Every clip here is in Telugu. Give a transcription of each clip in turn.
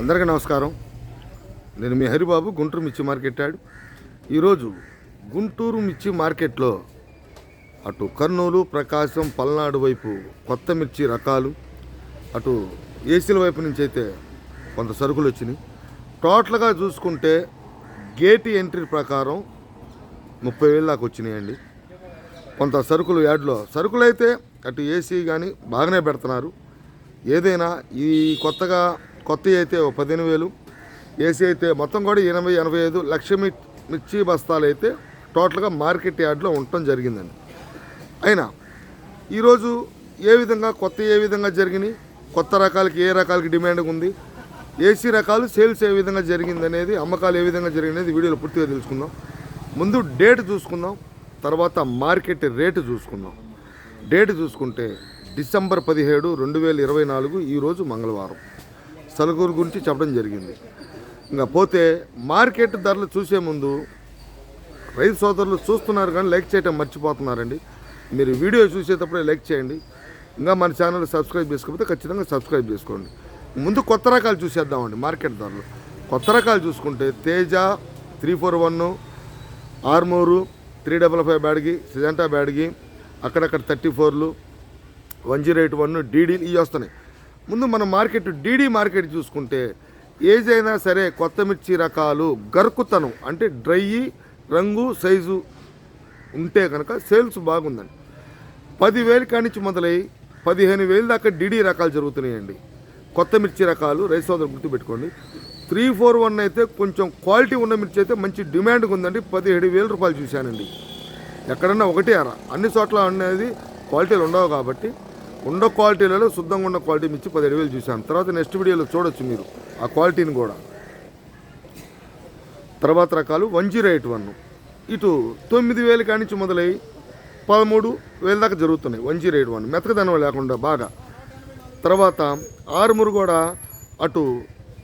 అందరికీ నమస్కారం. నేను మీ హరిబాబు గుంటూరు మిర్చి మార్కెట్ యాడ్. ఈరోజు గుంటూరు మిర్చి మార్కెట్లో అటు కర్నూలు ప్రకాశం పల్నాడు వైపు కొత్త మిర్చి రకాలు అటు ఏసీల వైపు నుంచి అయితే కొంత సరుకులు వచ్చినాయి. టోటల్గా చూసుకుంటే గేట్ ఎంట్రీ ప్రకారం ముప్పై వేలు దాకా వచ్చినాయండి. కొంత సరుకులు యాడ్లో. సరుకులు అయితే అటు ఏసీ కానీ బాగానే పెడుతున్నారు. ఏదైనా ఈ కొత్తగా కొత్త అయితే ఓ పదిహేను వేలు ఏసీ అయితే మొత్తం కూడా ఎనభై ఎనభై ఐదు లక్ష మిర్చి బస్తాలు అయితే టోటల్గా మార్కెట్ యార్డ్లో ఉండటం జరిగిందండి. అయినా ఈరోజు ఏ విధంగా కొత్త ఏ విధంగా జరిగినాయి కొత్త రకాలకి ఏ రకాలకి డిమాండ్ ఉంది ఏసీ రకాలు సేల్స్ ఏ విధంగా జరిగింది అనేది అమ్మకాలు ఏ విధంగా జరిగినది వీడియోలో పూర్తిగా తెలుసుకుందాం. ముందు డేట్ చూసుకుందాం తర్వాత మార్కెట్ రేటు చూసుకుందాం. డేట్ చూసుకుంటే డిసెంబర్ పదిహేడు రెండు వేల ఇరవై నాలుగు ఈరోజు మంగళవారం. సలుగురు గురించి చెప్పడం జరిగింది. ఇంకా పోతే మార్కెట్ ధరలు చూసే ముందు రైతు సోదరులు చూస్తున్నారు కానీ లైక్ చేయటం మర్చిపోతున్నారండి. మీరు వీడియో చూసేటప్పుడే లైక్ చేయండి. ఇంకా మన ఛానల్ సబ్స్క్రైబ్ చేసుకోకపోతే ఖచ్చితంగా సబ్స్క్రైబ్ చేసుకోండి. ముందు కొత్త రకాలు చూసేద్దామండి మార్కెట్ ధరలు. కొత్త రకాలు చూసుకుంటే Teja three four one Armoor three double five Byadgi Syngenta Byadgi అక్కడక్కడ థర్టీ ఫోర్లు వన్ జీరో ఎయిట్ వన్ డీడీలు ఇవి వస్తున్నాయి. ముందు మన మార్కెట్ డీడీ మార్కెట్ చూసుకుంటే ఏజ్ అయినా సరే కొత్త మిర్చి రకాలు గరుకుతనం అంటే డ్రై రంగు సైజు ఉంటే కనుక సేల్స్ బాగుందండి. పదివేలు కానించి మొదలై పదిహేను వేలు దాకా డీడీ రకాలు జరుగుతున్నాయండి. కొత్త మిర్చి రకాలు రైస్ సోదరు గుర్తుపెట్టుకోండి. త్రీ ఫోర్ వన్ అయితే కొంచెం క్వాలిటీ ఉన్న మిర్చి అయితే మంచి డిమాండ్గా ఉందండి. పదిహేడు వేల రూపాయలు చూశానండి. ఎక్కడన్నా ఒకటి అర అన్ని చోట్ల అనేది క్వాలిటీలు ఉండవు కాబట్టి ఉండ క్వాలిటీలలో శుద్ధంగా ఉన్న క్వాలిటీ మించి పదిహేడు వేలు చూశాను. తర్వాత నెక్స్ట్ వీడియోలో చూడొచ్చు మీరు ఆ క్వాలిటీని కూడా. తర్వాత రకాలు వన్ జీరో ఎయిట్ వన్. ఇటు తొమ్మిది వేల కానించి మొదలై పదమూడు వేల దాకా జరుగుతున్నాయి వన్ జీరో ఎయిట్ వన్. మెతకదనం లేకుండా బాగా. తర్వాత ఆరుమూరు కూడా అటు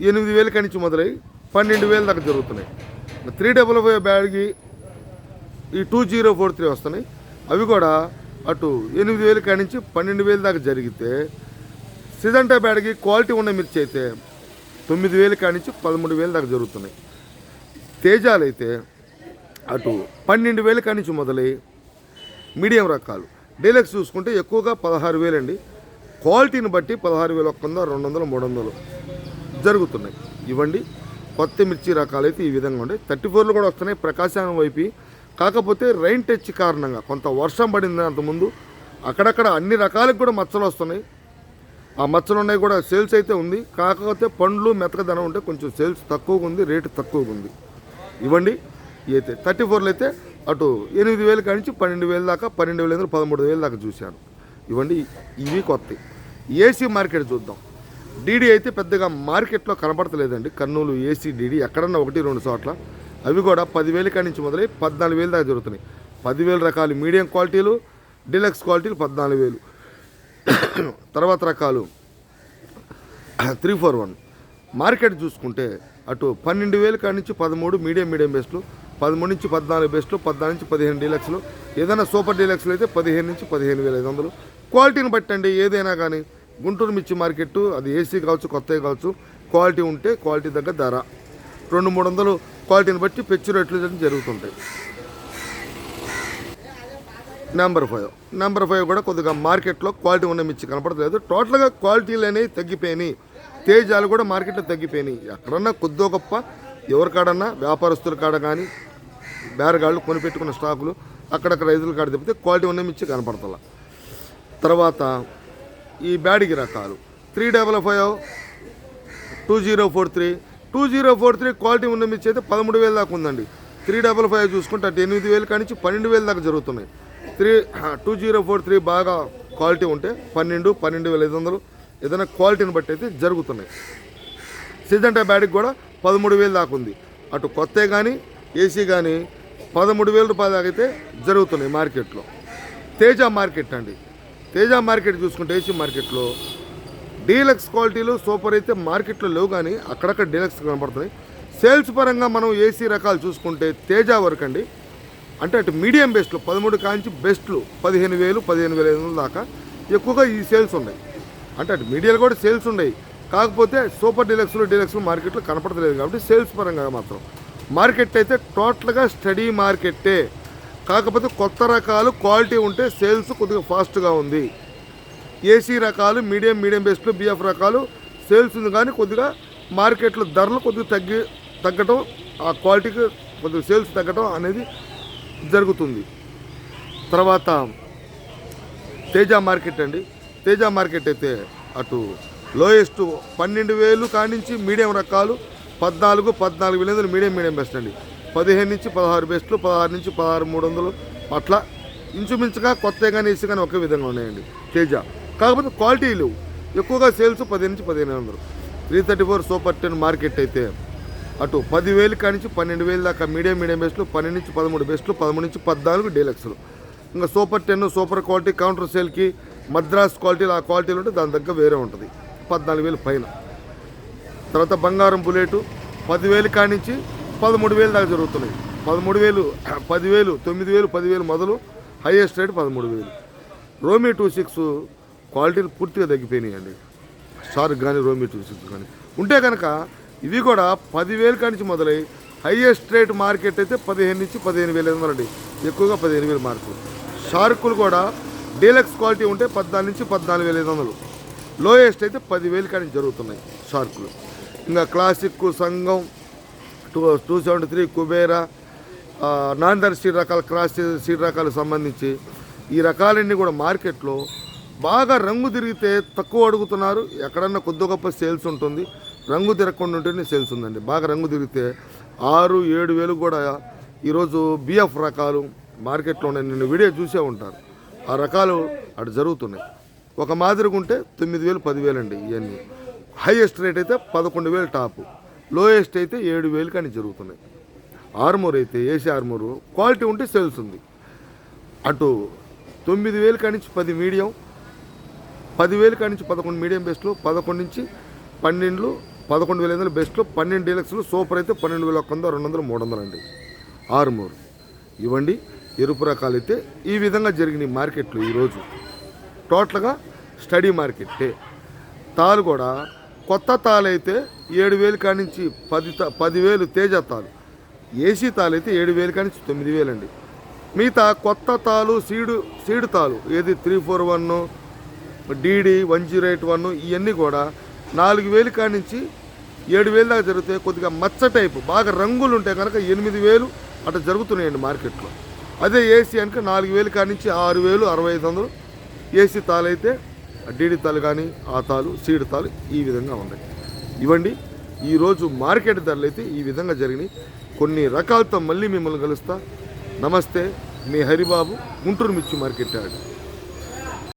ఎనిమిది వేల కానించి మొదలై పన్నెండు వేల దాకా జరుగుతున్నాయి. త్రీ డబుల్ ఫైవ్ బ్యాడ్కి ఈ టూ జీరో ఫోర్ త్రీ వస్తున్నాయి. అవి కూడా అటు ఎనిమిది వేలు కానించి పన్నెండు వేలు దాకా జరిగితే సిజంటా బ్యాడ్కి క్వాలిటీ ఉన్న మిర్చి అయితే తొమ్మిది వేలు కానించి పదమూడు వేలు దాకా జరుగుతున్నాయి. తేజాలు అయితే అటు పన్నెండు వేలు కానించి మొదలై మీడియం రకాలు. డీలక్స్ చూసుకుంటే ఎక్కువగా పదహారు వేలండి. క్వాలిటీని బట్టి పదహారు వేలు ఒక్క వంద రెండు వందలు మూడు వందలు జరుగుతున్నాయి. ఇవ్వండి కొత్త మిర్చి రకాలు అయితే ఈ విధంగా ఉండే థర్టీ ఫోర్లు కూడా వస్తున్నాయి. ప్రకాశం వైపు కాకపోతే రైన్ టచ్ కారణంగా కొంత వర్షం పడింది అంతకుముందు. అక్కడక్కడ అన్ని రకాలకు కూడా మచ్చలు వస్తున్నాయి. ఆ మచ్చలు ఉన్నాయి కూడా సేల్స్ అయితే ఉంది. కాకపోతే పండ్లు మెతకదనం ఉంటే కొంచెం సేల్స్ తక్కువగా ఉంది రేటు తక్కువగా ఉంది. ఇవ్వండి. అయితే థర్టీ ఫోర్లు అయితే అటు ఎనిమిది వేలు కానించి పన్నెండు వేలు దాకా పన్నెండు వేల నుంచి పదమూడు వేలు దాకా చూశాను. ఇవ్వండి ఇవి కొత్త ఏసీ మార్కెట్ చూద్దాం. డీడీ అయితే పెద్దగా మార్కెట్లో కనబడతలేదండి కర్నూలు ఏసీ డీడీ ఎక్కడన్నా ఒకటి రెండు చోట్ల. అవి కూడా పదివేలు నుంచి మొదలై పద్నాలుగు వేలు దాకా జరుగుతున్నాయి. పదివేలు రకాలు మీడియం క్వాలిటీలు డీలక్స్ క్వాలిటీలు పద్నాలుగు వేలు. తర్వాత రకాలు త్రీ ఫోర్ వన్. మార్కెట్ చూసుకుంటే అటు పన్నెండు వేలు కాడి నుంచి పదమూడు మీడియం మీడియం బెస్ట్లు పదమూడు నుంచి పద్నాలుగు బెస్ట్లు పద్నాలుగు నుంచి పదిహేను డీలక్స్లు. ఏదైనా సూపర్ డీలక్స్లు అయితే పదిహేను నుంచి పదిహేను వేల ఐదు వందలు. క్వాలిటీని బట్టండి ఏదైనా కానీ గుంటూరు మిర్చి మార్కెట్ అది ఏసీ కావచ్చు కొత్తవి కావచ్చు క్వాలిటీ ఉంటే క్వాలిటీ తగ్గ ధర. రెండు మూడు వందలు క్వాలిటీని బట్టి పెచ్చు రేట్లు జరుగుతుంటాయి. నెంబర్ ఫైవ్ నెంబర్ ఫైవ్ కూడా కొద్దిగా మార్కెట్లో క్వాలిటీ ఉన్న మిర్చి కనపడలేదు టోటల్గా క్వాలిటీలు అనేవి తగ్గిపోయినాయి. తేజాలు కూడా మార్కెట్లో తగ్గిపోయినాయి. ఎక్కడన్నా కొద్దో గొప్ప ఎవరి కాడన్నా వ్యాపారస్తుల కాడ కానీ బేరగాళ్ళు కొనిపెట్టుకున్న స్టాకులు అక్కడక్కడ రైతుల కాడ తప్పితే క్వాలిటీ ఉన్న మిర్చి కనపడతల. తర్వాత ఈ బ్యాడిగి రకాలు. Three double five two zero four three two zero four three quality ఉన్న మిర్చి అయితే పదమూడు వేలు దాకా ఉందండి. త్రీ డబల్ ఫైవ్ చూసుకుంటే అటు ఎనిమిది వేలు కానించి పన్నెండు వేలు దాకా జరుగుతున్నాయి. Three two zero four three బాగా క్వాలిటీ ఉంటే పన్నెండు పన్నెండు వేల ఐదు వందలు ఏదైనా క్వాలిటీని బట్టి అయితే జరుగుతున్నాయి. సిజంటా బ్యాడ్కి కూడా పదమూడు వేలు దాకా ఉంది. అటు కొత్త కానీ ఏసీ కానీ పదమూడు వేల రూపాయల దాకా అయితే జరుగుతున్నాయి మార్కెట్లో. తేజ మార్కెట్ అండి. తేజ మార్కెట్ చూసుకుంటే ఏసీ మార్కెట్లో డీలక్స్ క్వాలిటీలు సూపర్ అయితే మార్కెట్లో లేవు కానీ అక్కడక్కడ డీలక్స్ కనబడుతున్నాయి. సేల్స్ పరంగా మనం ఏసీ రకాలు చూసుకుంటే తేజ వరకు అండి. అంటే అటు మీడియం బెస్ట్లు పదమూడు కాంచి బెస్ట్లు పదిహేను వేలు పదిహేను వేల ఐదు వందల దాకా ఎక్కువగా ఈ సేల్స్ ఉన్నాయి. అంటే అటు మీడియాలో కూడా సేల్స్ ఉన్నాయి. కాకపోతే సూపర్ డీలక్స్లు డీలక్స్లు మార్కెట్లో కనపడలేదు కాబట్టి సేల్స్ పరంగా మాత్రం. మార్కెట్ అయితే టోటల్గా స్టడీ మార్కెట్టే కాకపోతే కొత్త రకాలు క్వాలిటీ ఉంటే సేల్స్ కొద్దిగా ఫాస్ట్గా ఉంది. ఏసీ రకాలు మీడియం మీడియం బెస్ట్లు బిఎఫ్ రకాలు సేల్స్ ఉంది కానీ కొద్దిగా మార్కెట్లో ధరలు కొద్దిగా తగ్గి తగ్గటం ఆ క్వాలిటీకి కొద్దిగా సేల్స్ తగ్గటం అనేది జరుగుతుంది. తర్వాత తేజ మార్కెట్ అండి. తేజ మార్కెట్ అయితే అటు లోయెస్ట్ పన్నెండు వేలు కానించి మీడియం రకాలు పద్నాలుగు పద్నాలుగు వేలు మీడియం మీడియం బెస్ట్ అండి. పదిహేను నుంచి పదహారు బెస్ట్లు పదహారు నుంచి పదహారు మూడు వందలు అట్లా. ఇంచుమించుగా కొత్త కానీ ఏసీ కానీ ఒకే విధంగా ఉన్నాయండి. తేజ. కాకపోతే క్వాలిటీలు ఎక్కువగా సేల్స్ పదిహేను నుంచి పదిహేను వందలు. Three thirty four super ten market అయితే అటు పదివేలు కానించి పన్నెండు వేలు దాకా మీడియం మీడియం బెస్ట్లు పన్నెండు నుంచి పదమూడు బెస్ట్లు పదమూడు నుంచి పద్నాలుగు డీలక్స్లు. ఇంకా super ten super quality counter సేల్కి మద్రాస్ క్వాలిటీలు ఆ క్వాలిటీలు ఉంటే దాని దగ్గర వేరే ఉంటుంది. పద్నాలుగు వేలు పైన. తర్వాత బంగారం బుల్లెటు పదివేలు కానించి పదమూడు వేలు దాకా జరుగుతున్నాయి. పదమూడు వేలు పదివేలు తొమ్మిది వేలు పదివేలు మొదలు హైయెస్ట్ రేట్ పదమూడు వేలు. రోమీ టూ సిక్స్ క్వాలిటీలు పూర్తిగా తగ్గిపోయినాయండి. షార్క్ కానీ రోమీ టూ కానీ. ఉంటే కనుక ఇవి కూడా పదివేలు కానించి మొదలై హైయెస్ట్ రేట్ మార్కెట్ అయితే పదిహేను నుంచి పదిహేను వేలు ఐదు అండి ఎక్కువగా పదిహేను వేలు మార్కులు షార్కులు కూడా డీలక్స్ క్వాలిటీ ఉంటే పద్నాలుగు నుంచి పద్నాలుగు వేల ఐదు వందలు. లోయెస్ట్ అయితే పదివేలు కానీ జరుగుతున్నాయి షార్కులు. ఇంకా క్లాసిక్ సంఘం two two seventy three Kubera నాందర్ seed రకాల క్రాస్ సీడ్ రకాలకు సంబంధించి ఈ రకాలన్నీ కూడా మార్కెట్లో బాగా రంగు తిరిగితే తక్కువ అడుగుతున్నారు. ఎక్కడన్నా కొద్ది గొప్ప సేల్స్ ఉంటుంది. రంగు తిరగకుండా ఉంటేనే సేల్స్ ఉందండి. బాగా రంగు తిరిగితే ఆరు ఏడు వేలు కూడా ఈరోజు బిఎఫ్ రకాలు మార్కెట్లో ఉన్నాయి నిన్న వీడియో చూసే ఉంటారు. ఆ రకాలు అటు జరుగుతున్నాయి. ఒక మాదిరిగా ఉంటే తొమ్మిది వేలు పదివేలు అండి ఇవన్నీ. హైయెస్ట్ రేట్ అయితే పదకొండు వేలు టాప్. లోయెస్ట్ అయితే ఏడు వేలు కానీ జరుగుతున్నాయి. ఆర్మూర్ అయితే ఏసీ ఆర్మూరు క్వాలిటీ ఉంటే సేల్స్ ఉంది. అటు తొమ్మిది వేలు కానించి పది మీడియం పదివేలు కానించి పదకొండు మీడియం బెస్ట్లు పదకొండు నుంచి పన్నెండులు పదకొండు వేల ఐదు వందలు బెస్ట్లు పన్నెండు డీలక్స్లు సూపర్ అయితే పన్నెండు వేల ఒక్క వంద రెండు వందలు మూడు వందలు అండి. ఆరు మూడు ఇవ్వండి ఎరుపు రకాలు అయితే ఈ విధంగా జరిగినాయి మార్కెట్లు ఈరోజు. టోటల్గా స్టడీ మార్కెట్టే. తాలు కూడా కొత్త తాలు అయితే ఏడు వేలు కానించి పది తా- పదివేలు తేజ తాలు. ఏసీ తాలు అయితే ఏడు వేలు కానించి తొమ్మిది వేలు అండి మిగతా కొత్త తాలు సీడు సీడు తాలు ఏది three four one D D one zero eight one ఇవన్నీ కూడా నాలుగు వేలు కానించి ఏడు వేలు దాకా జరుగుతాయి కొద్దిగా మచ్చ టైపు బాగా రంగులు ఉంటాయి కనుక ఎనిమిది వేలు అట్లా జరుగుతున్నాయండి మార్కెట్లో. అదే ఏసీ అనుక నాలుగు వేలు కానించి ఆరు వేలు అరవై ఐదు వందలు. ఏసీ తాలు అయితే డీడీ తాలు కానీ ఆ తాలు సీడ్ తాలు ఈ విధంగా ఉన్నాయి. ఇవ్వండి ఈరోజు మార్కెట్ ధరలు అయితే ఈ విధంగా జరిగినాయి. కొన్ని రకాలతో మళ్ళీ మిమ్మల్ని కలుస్తా. నమస్తే మీ హరిబాబు గుంటూరు మిర్చి మార్కెట్ యార్డ్.